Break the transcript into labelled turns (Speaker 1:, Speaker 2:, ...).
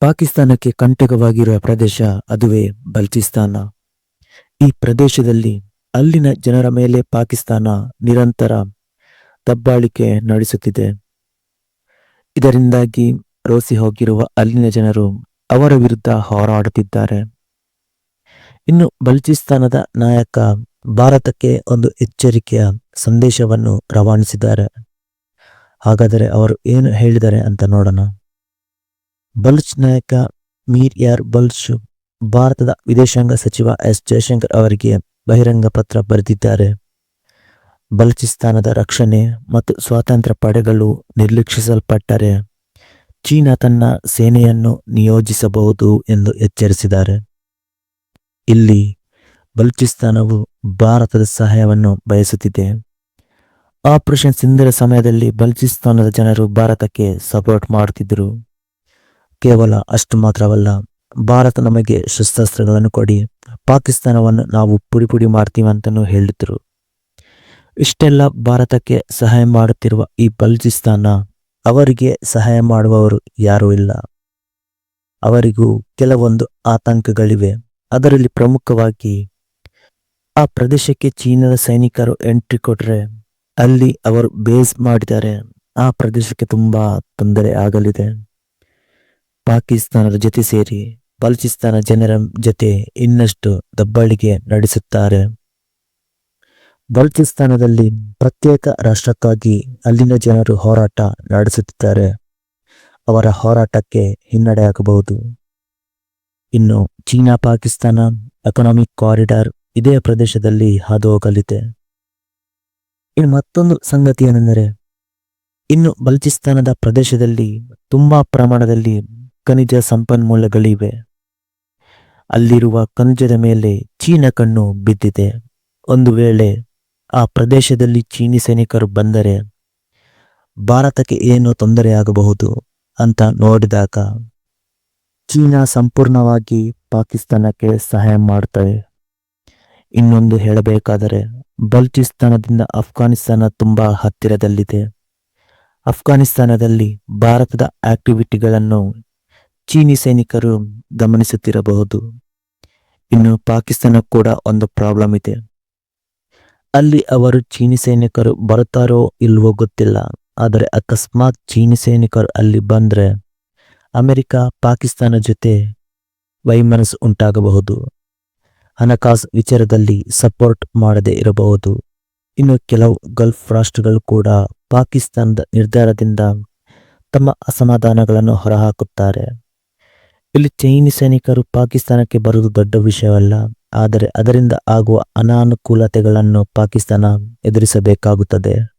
Speaker 1: ಪಾಕಿಸ್ತಾನಕ್ಕೆ ಕಂಟಕವಾಗಿರುವ ಪ್ರದೇಶ ಅದುವೇ ಬಲ್ಚಿಸ್ತಾನ. ಈ ಪ್ರದೇಶದಲ್ಲಿ ಅಲ್ಲಿನ ಜನರ ಮೇಲೆ ಪಾಕಿಸ್ತಾನ ನಿರಂತರ ದಬ್ಬಾಳಿಕೆ ನಡೆಸುತ್ತಿದೆ. ಇದರಿಂದಾಗಿ ರೋಸಿ ಹೋಗಿರುವ ಅಲ್ಲಿನ ಜನರು ಅವರ ವಿರುದ್ಧ ಹೋರಾಡುತ್ತಿದ್ದಾರೆ. ಇನ್ನು ಬಲ್ಚಿಸ್ತಾನದ ನಾಯಕ ಭಾರತಕ್ಕೆ ಒಂದು ಎಚ್ಚರಿಕೆಯ ಸಂದೇಶವನ್ನು ರವಾನಿಸಿದ್ದಾರೆ. ಹಾಗಾದರೆ ಅವರು ಏನು ಹೇಳಿದ್ದಾರೆ ಅಂತ ನೋಡೋಣ. ಬಲ್ಚ್ ನಾಯಕ ಮೀರ್ ಯಾರ್ ಬಲ್ಚ್ ಭಾರತದ ವಿದೇಶಾಂಗ ಸಚಿವ ಎಸ್ ಜಯಶಂಕರ್ ಅವರಿಗೆ ಬಹಿರಂಗ ಪತ್ರ ಬರೆದಿದ್ದಾರೆ. ಬಲೂಚಿಸ್ತಾನದ ರಕ್ಷಣೆ ಮತ್ತು ಸ್ವಾತಂತ್ರ್ಯ ಪಡೆಗಳು ನಿರ್ಲಕ್ಷಿಸಲ್ಪಟ್ಟರೆ ಚೀನಾ ತನ್ನ ಸೇನೆಯನ್ನು ನಿಯೋಜಿಸಬಹುದು ಎಂದು ಎಚ್ಚರಿಸಿದ್ದಾರೆ. ಇಲ್ಲಿ ಬಲೂಚಿಸ್ತಾನವು ಭಾರತದ ಸಹಾಯವನ್ನು ಬಯಸುತ್ತಿದೆ. ಆಪರೇಷನ್ ಸಿಂಧರ ಸಮಯದಲ್ಲಿ ಬಲೂಚಿಸ್ತಾನದ ಜನರು ಭಾರತಕ್ಕೆ ಸಪೋರ್ಟ್ ಮಾಡುತ್ತಿದ್ದರು. ಕೇವಲ ಅಷ್ಟು ಮಾತ್ರವಲ್ಲ, ಭಾರತ ನಮಗೆ ಶಸ್ತ್ರಾಸ್ತ್ರಗಳನ್ನು ಕೊಡಿ, ಪಾಕಿಸ್ತಾನವನ್ನು ನಾವು ಪುಡಿ ಪುಡಿ ಮಾಡ್ತೀವಿ ಅಂತಲೂ ಹೇಳಿದ್ರು ಇಷ್ಟೆಲ್ಲ ಭಾರತಕ್ಕೆ ಸಹಾಯ ಮಾಡುತ್ತಿರುವ ಈ ಬಲ್ಚಿಸ್ತಾನ ಅವರಿಗೆ ಸಹಾಯ ಮಾಡುವವರು ಯಾರೂ ಇಲ್ಲ. ಅವರಿಗೂ ಕೆಲವೊಂದು ಆತಂಕಗಳಿವೆ. ಅದರಲ್ಲಿ ಪ್ರಮುಖವಾಗಿ, ಆ ಪ್ರದೇಶಕ್ಕೆ ಚೀನಾದ ಸೈನಿಕರು ಎಂಟ್ರಿ ಕೊಟ್ಟರೆ ಅಲ್ಲಿ ಅವರು ಬೇಸ್ ಮಾಡಿದ್ದಾರೆ. ಆ ಪ್ರದೇಶಕ್ಕೆ ತುಂಬಾ ತೊಂದರೆ ಆಗಲಿದೆ. ಪಾಕಿಸ್ತಾನದ ಜೊತೆ ಸೇರಿ ಬಲೂಚಿಸ್ತಾನ ಜನರ ಜೊತೆ ಇನ್ನಷ್ಟು ದಬ್ಬಾಳಿಕೆ ನಡೆಸುತ್ತಾರೆ. ಬಲೂಚಿಸ್ತಾನದಲ್ಲಿ ಪ್ರತ್ಯೇಕ ರಾಷ್ಟ್ರಕ್ಕಾಗಿ ಅಲ್ಲಿನ ಜನರು ಹೋರಾಟ ನಡೆಸುತ್ತಿದ್ದಾರೆ. ಅವರ ಹೋರಾಟಕ್ಕೆ ಹಿನ್ನಡೆಯಾಗಬಹುದು. ಇನ್ನು ಚೀನಾ ಪಾಕಿಸ್ತಾನ ಎಕನಾಮಿಕ್ ಕಾರಿಡಾರ್ ಇದೇ ಪ್ರದೇಶದಲ್ಲಿ ಹಾದು ಹೋಗಲಿದೆ ಇನ್ನು ಮತ್ತೊಂದು ಸಂಗತಿ ಏನೆಂದರೆ, ಇನ್ನು ಬಲೂಚಿಸ್ತಾನದ ಪ್ರದೇಶದಲ್ಲಿ ತುಂಬಾ ಪ್ರಮಾಣದಲ್ಲಿ ಖನಿಜ ಸಂಪನ್ಮೂಲಗಳಿವೆ. ಅಲ್ಲಿರುವ ಖನಿಜದ ಮೇಲೆ ಚೀನ ಕಣ್ಣು ಬಿದ್ದಿದೆ. ಒಂದು ವೇಳೆ ಆ ಪ್ರದೇಶದಲ್ಲಿ ಚೀನಿ ಸೈನಿಕರು ಬಂದರೆ ಭಾರತಕ್ಕೆ ಏನು ತೊಂದರೆಯಾಗಬಹುದು ಅಂತ ನೋಡಿದಾಗ ಚೀನಾ ಸಂಪೂರ್ಣವಾಗಿ ಪಾಕಿಸ್ತಾನಕ್ಕೆ ಸಹಾಯ ಮಾಡ್ತವೆ ಇನ್ನೊಂದು ಹೇಳಬೇಕಾದರೆ ಬಲ್ಚಿಸ್ತಾನದಿಂದ ಅಫ್ಘಾನಿಸ್ತಾನ ತುಂಬಾ ಹತ್ತಿರದಲ್ಲಿದೆ. ಅಫ್ಘಾನಿಸ್ತಾನದಲ್ಲಿ ಭಾರತದ ಆಕ್ಟಿವಿಟಿಗಳನ್ನು ಚೀನಿ ಸೈನಿಕರು ಗಮನಿಸುತ್ತಿರಬಹುದು. ಇನ್ನು ಪಾಕಿಸ್ತಾನ ಕೂಡ ಒಂದು ಪ್ರಾಬ್ಲಮ್ ಇದೆ. ಅಲ್ಲಿ ಅವರು ಚೀನಿ ಸೈನಿಕರು ಬರುತ್ತಾರೋ ಇಲ್ವೋ ಗೊತ್ತಿಲ್ಲ. ಆದರೆ ಅಕಸ್ಮಾತ್ ಚೀನಿ ಸೈನಿಕರು ಅಲ್ಲಿ ಬಂದರೆ ಅಮೆರಿಕ, ಪಾಕಿಸ್ತಾನ ಜೊತೆ ವೈಮನಸ್ ಉಂಟಾಗಬಹುದು. ಹಣಕಾಸು ವಿಚಾರದಲ್ಲಿ ಸಪೋರ್ಟ್ ಮಾಡದೇ ಇರಬಹುದು. ಇನ್ನು ಕೆಲವು ಗಲ್ಫ್ ರಾಷ್ಟ್ರಗಳು ಕೂಡ ಪಾಕಿಸ್ತಾನದ ನಿರ್ಧಾರದಿಂದ ತಮ್ಮ ಅಸಮಾಧಾನಗಳನ್ನು ಹೊರಹಾಕುತ್ತಾರೆ. ಇಲ್ಲಿ ಚೈನಿ ಸೈನಿಕರು ಪಾಕಿಸ್ತಾನಕ್ಕೆ ಬರುವುದು ದೊಡ್ಡ ವಿಷಯವಲ್ಲ. ಆದರೆ ಅದರಿಂದ ಆಗುವ ಅನಾನುಕೂಲತೆಗಳನ್ನು ಪಾಕಿಸ್ತಾನ ಎದುರಿಸಬೇಕಾಗುತ್ತದೆ.